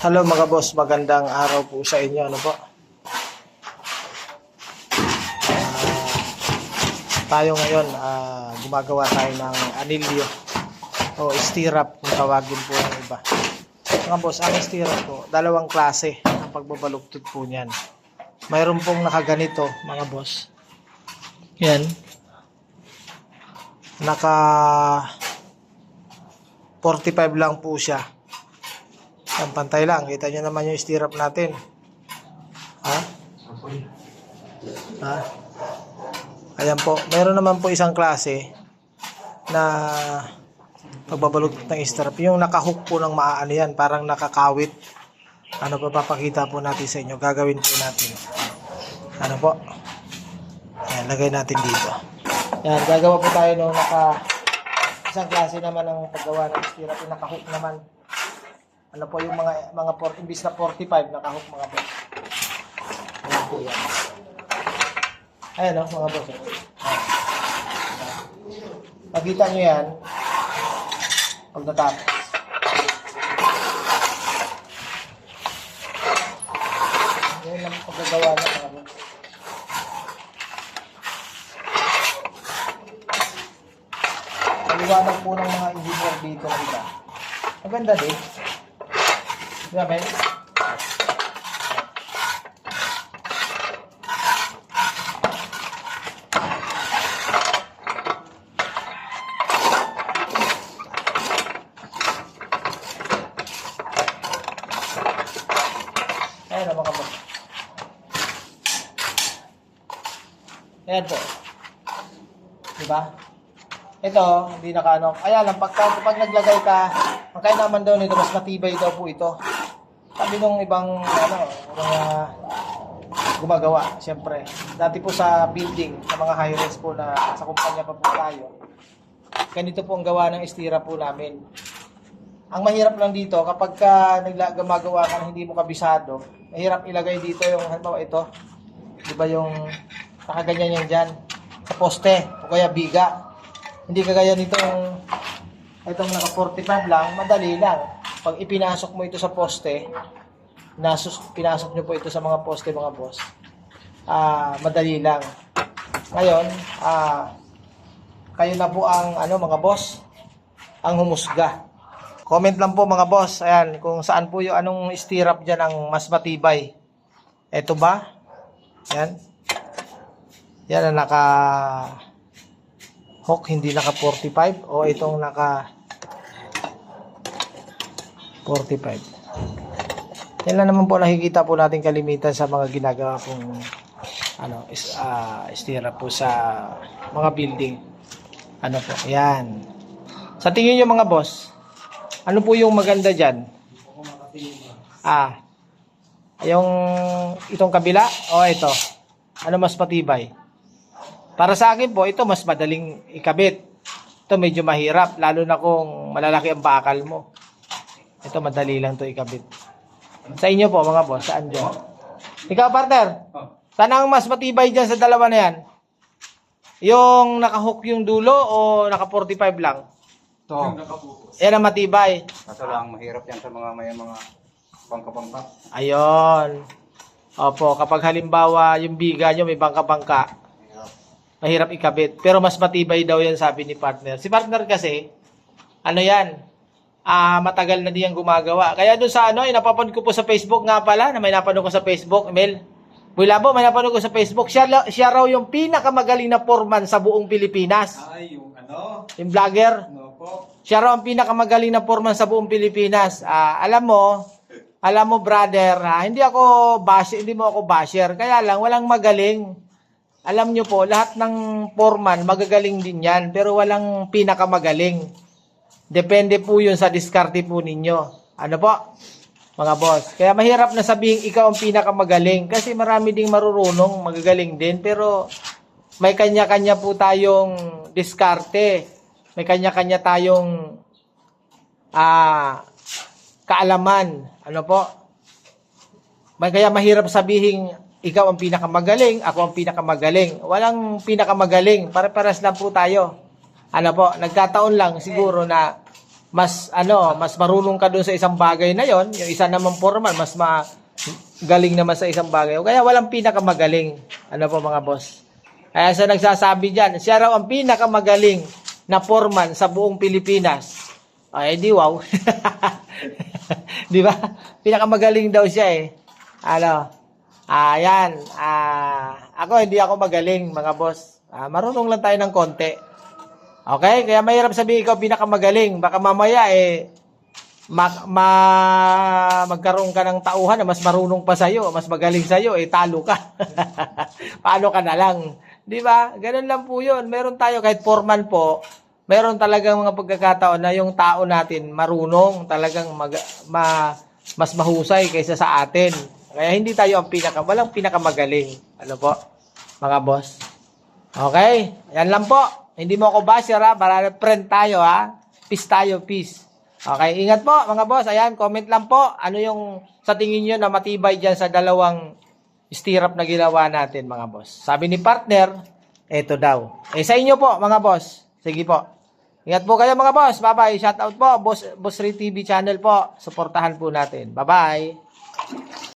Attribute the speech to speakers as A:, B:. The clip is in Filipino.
A: Hello mga boss, magandang araw po sa inyo. Ano po? Ah, tayo ngayon, ah, gumagawa tayo ng anilyo o stirrup kung tawagin po ng iba. Mga boss, ang stirrup po, dalawang klase ang pagbabalugtod po niyan. Mayroon pong nakaganito, mga boss. Yan. Naka 45 lang po siya. Ang pantay lang. Kita nyo naman yung stirrup natin. Ha? Ha? Ayan po. Meron naman po isang klase na pagbabalot ng stirrup. Yung nakahook po ng maaano yan. Parang nakakawit. Ano pa papakita po natin sa inyo. Gagawin po natin. Ano po? Ayan, lagay natin dito. Yan, gagawa po tayo nung naka isang klase naman ng paggawa ng stirrup. Yung nakahook naman. Ano po yung mga mga 40 imbis na 45 nakahook mga boss. Ayan po yan. Ayan o, mga boss. Ayan. Pagkita nyo yan, pag natapos. Yan lang ang paggagawa niya mga boss. Paliwanag po ng mga engineer dito ng iba. Maganda din. Di ba, Ben? Ayan na mga boss. Ayan po. Diba? Ito, hindi nakaano. Ayan lang, pagka, pag naglagay ka, ang kaya naman daw nito, mas matibay daw po ito. Sabi nung ibang, ano, mga gumagawa, siyempre. Dati po sa building, sa mga high-rise po na sa kumpanya pa po tayo, ganito po ang gawa ng estira po namin. Ang mahirap lang dito, kapag ka nagla, gumagawa ka hindi mo kabisado, mahirap ilagay dito yung, halimbawa ito, di ba yung nakaganyan yan dyan, sa poste, o kaya biga. Hindi kagaya nitong itong naka 45 lang, madali lang. Pag ipinasok mo ito sa poste, nasus pinasok nyo po ito sa mga poste mga boss. Ah, madali lang. Ngayon, ah kayo na po ang ano mga boss, ang humusga. Comment lang po mga boss, ayan, kung saan po yung anong stirrup diyan ang mas matibay. Ito ba? Yan. Yan ang naka hook hindi naka 45 o itong naka 45 yan naman po nakikita po natin kalimitan sa mga ginagawa kong ano is uh, estira po sa mga building. Ano po yan. Sa tingin nyo mga boss ano po yung maganda dyan? Ah yung itong kabila? O ito. Ano mas patibay para sa akin po, ito mas madaling ikabit. Ito medyo mahirap, lalo na kung malalaki ang bakal mo. Ito madali lang to ikabit. Sa inyo po mga boss, saan dyan? Ikaw partner, saan ang mas matibay dyan sa dalawa na yan? Yung nakahook yung dulo o naka 45 lang?
B: Ito.
A: Yan ang matibay.
B: Kaso lang, mahirap yan sa mga may mga bangka-bangka.
A: Ayon. Opo, kapag halimbawa yung biga nyo may bangka-bangka, mahirap ikabit. Pero mas matibay daw yan sabi ni partner. Si partner kasi, ano yan, ah matagal na diyan gumagawa. Kaya doon sa ano, napapanood ko po sa Facebook nga pala, na may napanood ko sa Facebook, Mel. Bulabo, may napanood ko sa Facebook. Siya, siya raw yung pinakamagaling na foreman sa buong Pilipinas.
B: Ay, yung ano?
A: Yung vlogger.
B: Ano po?
A: Siya raw ang pinakamagaling na foreman sa buong Pilipinas. Ah, alam mo, alam mo brother, ah, hindi ako basher, hindi mo ako basher. Kaya lang walang magaling. Alam nyo po, lahat ng foreman magagaling din yan, pero walang pinakamagaling. Depende po yun sa diskarte po ninyo. Ano po? Mga boss. Kaya mahirap na sabihin ikaw ang pinakamagaling kasi marami ding marurunong, magagaling din, pero may kanya-kanya po tayong diskarte. May kanya-kanya tayong ah kaalaman. Ano po? May kaya mahirap sabihin ikaw ang pinakamagaling, ako ang pinakamagaling. Walang pinakamagaling, pare-pares lang po tayo. Ano po, nagkataon lang siguro na mas ano, mas marunong ka dun sa isang bagay na yon, yung isa naman formal, mas ma galing naman sa isang bagay. O kaya walang pinakamagaling. Ano po mga boss? Kaya sa nagsasabi diyan, siya raw ang pinakamagaling na foreman sa buong Pilipinas. Ay, di wow. di ba? Pinakamagaling daw siya eh. Ano? Ayan. Ah, ako hindi ako magaling, mga boss. Ah, marunong lang tayo ng konti. Okay? Kaya mahirap sabihin ikaw pinakamagaling. Baka mamaya eh ma, ma- magkaroon ka ng tauhan na mas marunong pa sa'yo, mas magaling sa'yo, eh talo ka. Paano ka na lang? Di ba? Ganun lang po yun. Meron tayo kahit foreman po, meron talagang mga pagkakataon na yung tao natin marunong talagang mag, ma, mas mahusay kaysa sa atin. Kaya hindi tayo ang pinaka, walang pinakamagaling. Ano po? Mga boss. Okay? Yan lang po. Hindi mo ako basher ha. Para friend tayo ha. Peace tayo, peace. Okay, ingat po mga boss. Ayan, comment lang po. Ano yung sa tingin nyo na matibay dyan sa dalawang stirrup na ginawa natin mga boss. Sabi ni partner, eto daw. Eh sa inyo po mga boss. Sige po. Ingat po kayo mga boss. Bye-bye. Shout out po. Boss, Boss Ray TV channel po. Suportahan po natin. Bye-bye.